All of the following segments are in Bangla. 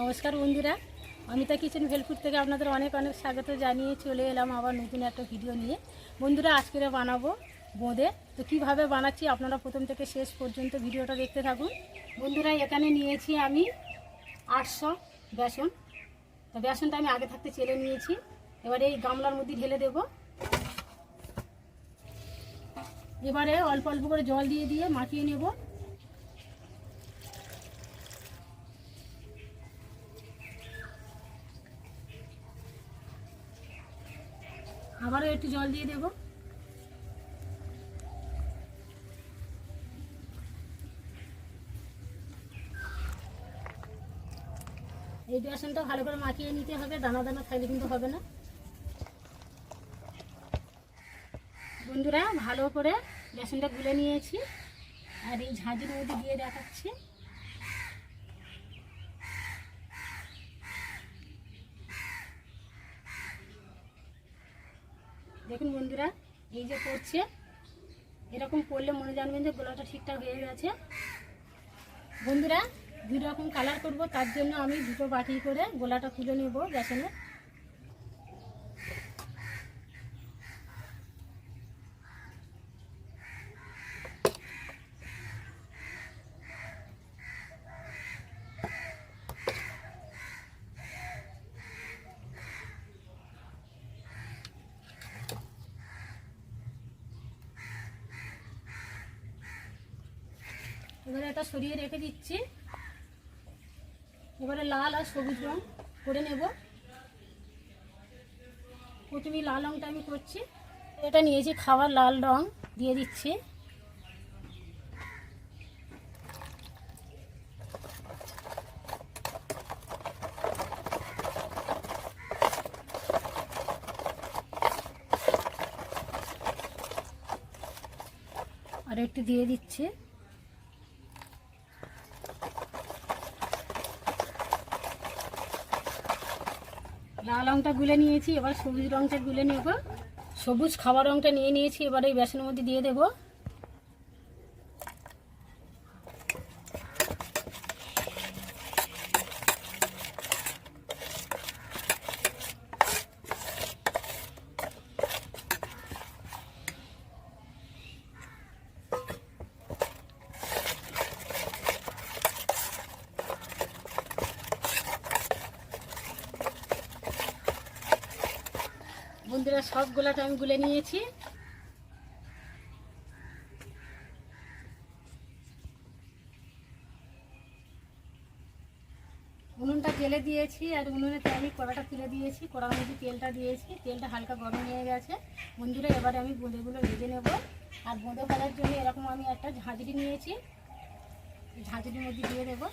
নমস্কার বন্ধুরা, অমিতা কিচেন ভেলপুর থেকে আপনাদের অনেক অনেক স্বাগত জানিয়ে চলে এলাম আবার নতুন একটা ভিডিও নিয়ে। বন্ধুরা, আজকে বানাবো বোঁদে। তো কীভাবে বানাচ্ছি আপনারা প্রথম থেকে শেষ পর্যন্ত ভিডিওটা দেখতে থাকুন। বন্ধুরা, এখানে নিয়েছি আমি আটশো বেসন। তো বেসনটা আমি আগে থাকতে চেলে নিয়েছি। এবারে এই গামলার মধ্যে ঢেলে দেব। এবারে অল্প অল্প করে জল দিয়ে দিয়ে মাখিয়ে নেব। আবারও একটু জল দিয়ে দেব। এই বেসনটা ভালো করে মাখিয়ে নিতে হবে, দানা দানা খাইলে কিন্তু হবে না। বন্ধুরা, ভালো করে বেসনটা গুলে নিয়েছি। আর এই ঝাঁঝির মধ্যে দিয়ে দেখাচ্ছি। দেখুন বন্ধুরা, এই যে করছে এরকম করলে মনে জানবেন যে গলাটা ঠিকঠাক হয়ে গেছে। বন্ধুরা, দুই রকম কালার করব, তার জন্য আমি দুটো বাটি করে গোলাটা খুলে নেব বেসনে এবারে এটা সরিয়ে রেখে দিচ্ছি। এবারে লাল আর সবুজ রং করে নেব। প্রথমে লাল রংটা আমি করছি। এটা নিয়েছি খাবার লাল রং দিয়ে দিচ্ছি। আর একটু দিয়ে দিচ্ছি। লাল রঙটা গুলে নিয়েছি, এবার সবুজ রঙটা গুলে নেব। সবুজ খাবার রঙটা নিয়ে নিয়েছি, এবার এই বেসনের মধ্যে দিয়ে দেব। বন্ধুরা সব গোলাটা আমি গুলে নিয়েছি। উনুনটা জেলে দিয়েছি আর উনুনে আমি কড়াটা তুলে দিয়েছি। কড়ার মধ্যে তেলটা দিয়েছি। তেলটা হালকা গরম হয়ে গেছে। বন্ধুরা, এবারে আমি বোঁদেগুলো ভেজে নেব। আর বোঁদে ফেলার জন্য এরকম আমি একটা ঝাঁঝরি নিয়েছি। ঝাঁঝরির মধ্যে দিয়ে দেবো।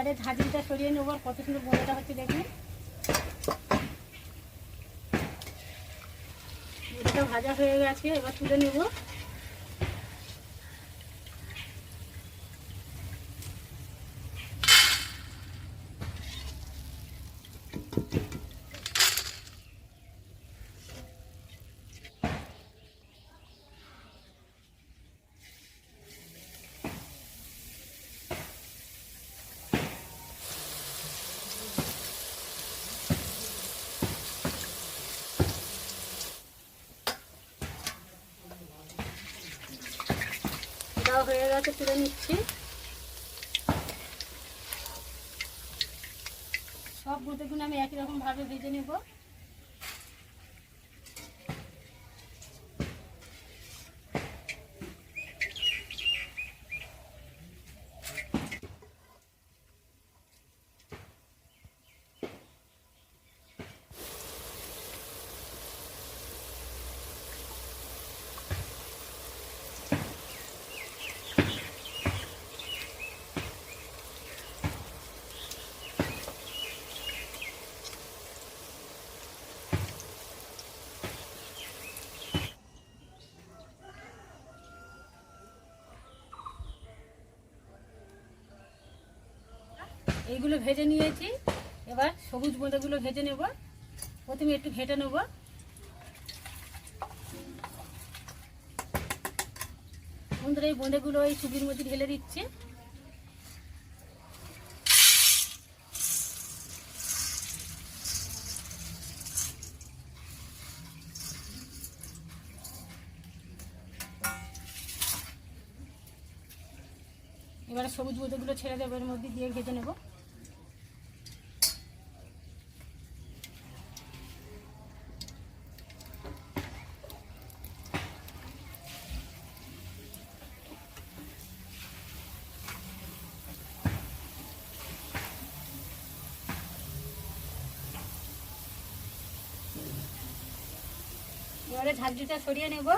এবারে ঝাঁঝিটা সরিয়ে নেব আর কত সুন্দর বোনাটা হচ্ছে দেখুন। ভাজা হয়ে গেছে, এবার তুলে নেব। এটাও হয়ে গেছে তুলে নিচ্ছি। সব গুঁতোগুলো আমি একই রকম ভাবে ভেজে নেব। এইগুলো ভেজে নিয়েছি। এবার সবুজ বোঁদেগুলো ভেজে নেব। প্রথমে একটু ঘেটে নেব। বন্ধুরা, এই বোঁদেগুলো এই সুবির মধ্যে ঢেলে দিচ্ছি। এবারে সবুজ বোঁদেগুলো ছেড়ে দেবো, এর মধ্যে দিয়ে ভেজে নেব। এবারে ঝাঁঝরিটা সরিয়ে নেব।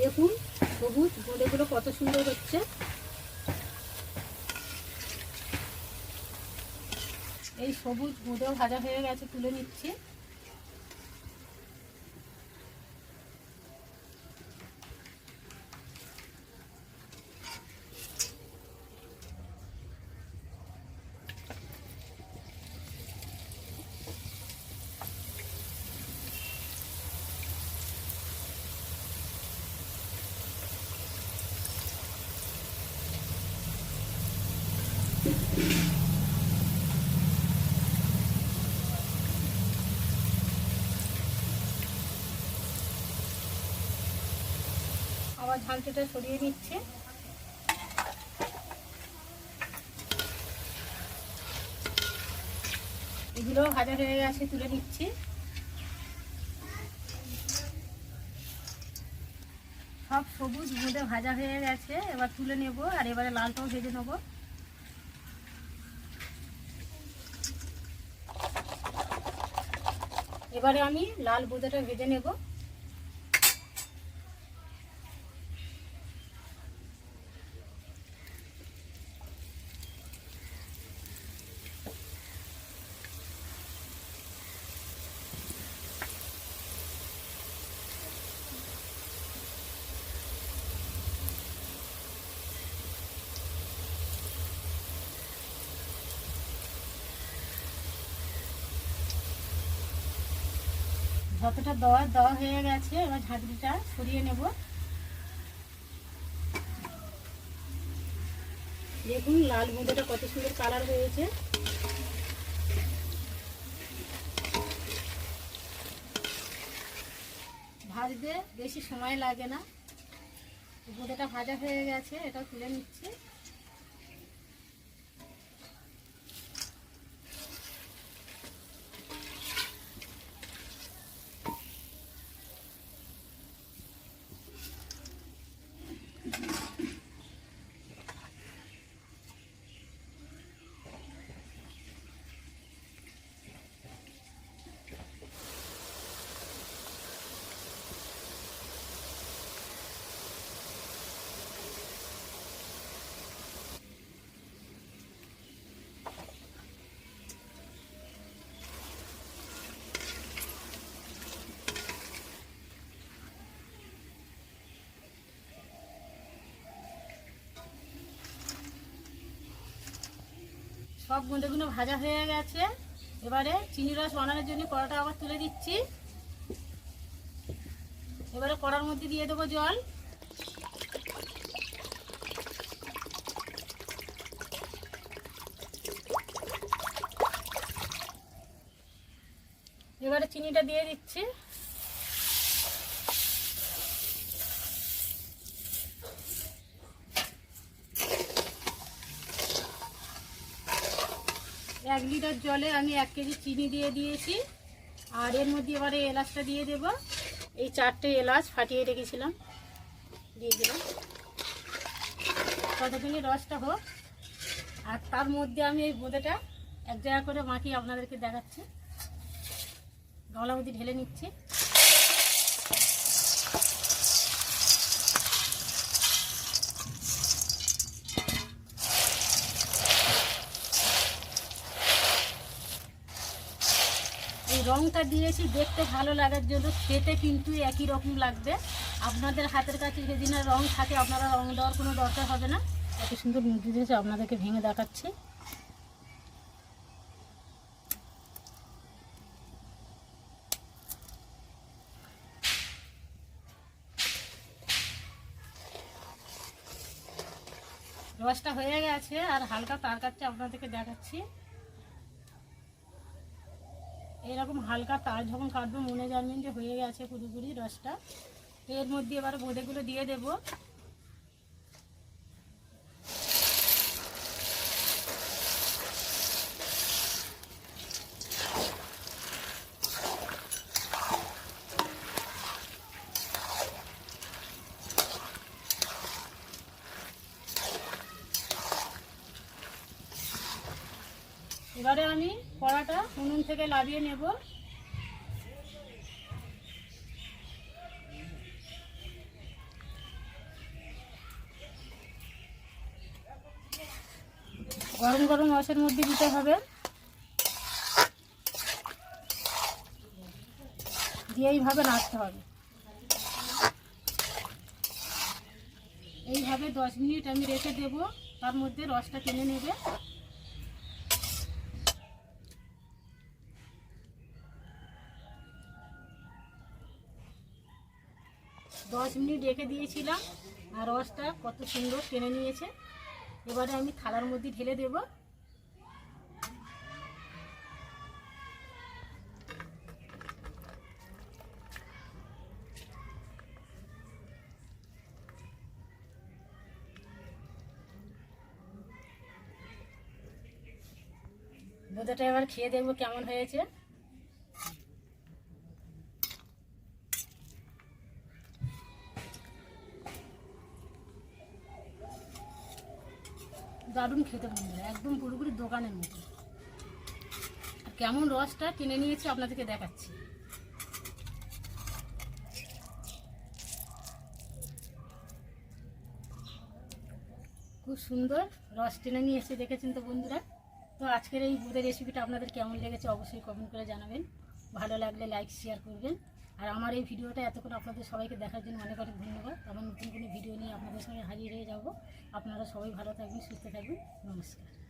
দেখুন, সবুজ বোঁদেগুলো কত সুন্দর হচ্ছে। এই সবুজ বোঁদেও ভাজা হয়ে গেছে, তুলে নিচ্ছি। আবার ঝালটাটা সরিয়ে নিচ্ছে। এগুলো ভাজা হয়ে গেছে, তুলে নিচ্ছি। সব সবুজ বুঁদে ভাজা হয়ে গেছে, এবার তুলে নেব আর এবারে লালটাও ভেজে নেব। এবারে আমি লাল বুঁদেটা ভেজে নেব। যতটা দেওয়া দেওয়া হয়ে গেছে, এবার ঝাঁঝরিটা সরিয়ে নেব। দেখুন, লাল বোঁদেটা কত সুন্দর কালার হয়েছে। ভাজতে বেশি সময় লাগে না। বোঁদেটা ভাজা হয়ে গেছে এটা তুলে নিচ্ছি। সব গুঁড়োগুলো ভাজা হয়ে গেছে। এবারে চিনি রস বানানোর জন্য কড়াটা আবার তুলে দিচ্ছি। এবারে কড়ার মধ্যে দিয়ে দেবো জল। এবারে চিনিটা দিয়ে দিচ্ছি। এক লিটার জলে আমি এক কেজি চিনি দিয়ে দিয়েছি। আর এর মধ্যে এবারে এলাচটা দিয়ে দেব। এই চারটে এলাচ ফাটিয়ে রেখেছিলাম। দিয়ে দিলাম। ততক্ষণে রসটা হোক। আর তার মধ্যে আমি এই বোঁদেটা এক জায়গা করে মাখিয়ে আপনাদেরকে দেখাচ্ছি। গলা মধ্যে ঢেলে নিচ্ছি। রংটা দিয়েছি, দেখতে ভালো লাগার জন্য। খেতে কিন্তু একই রকম লাগবে। আপনাদের হাতের কাছে যদি না রং থাকে, আপনারা রং দেওয়ার কোনো দরকার হবে না। এত সুন্দর মুরগি দিয়েছে, আপনাদেরকে ভেঙে দেখাচ্ছি। রসটা হয়ে গেছে, আর হালকা তার কাছে আপনাদেরকে দেখাচ্ছি। এরকম হালকা তার যখন কাটবো, মনে জানবেন যে হয়ে গেছে পুরোপুরি রসটা। এর মধ্যে এবার বোঁদেগুলো দিয়ে দেব এবারে আমি কড়াটা উনুন থেকে লাভিয়ে নেব। গরম গরম রসের মধ্যে দিতে হবে। দিয়ে এইভাবে নাড়তে হবে। এইভাবে দশ মিনিট আমি রেখে দেব, তার মধ্যে রসটা টেনে নেবে। দশ মিনিট রেখে দিয়েছিলাম। আর রসটা কত সুন্দর টেনে নিয়েছে। এবারে আমি থালার মধ্যে ঢেলে দেব। বোঁদাটা এবার খেয়ে দেখব কেমন হয়েছে। দারুণ খেতে বন্ধুরা, একদম পুরোপুরি দোকানের মতো। কেমন রসটা টেনে নিয়েছি আপনাদেরকে দেখাচ্ছি। খুব সুন্দর রস টেনে নিয়ে এসে দেখেছেন তো বন্ধুরা। তো আজকের এই বুধের রেসিপিটা আপনাদের কেমন লেগেছে অবশ্যই কমেন্ট করে জানাবেন। ভালো লাগলে লাইক শেয়ার করবেন। আর আমার এই ভিডিওটা এতক্ষণ আপনাদের সবাইকে দেখার জন্য অনেক অনেক ধন্যবাদ। আবার নতুন কোনো ভিডিও নিয়ে আপনাদের সঙ্গে হাজির হয়ে যাব। আপনারা সবাই ভালো থাকবেন, সুস্থ থাকবেন। নমস্কার।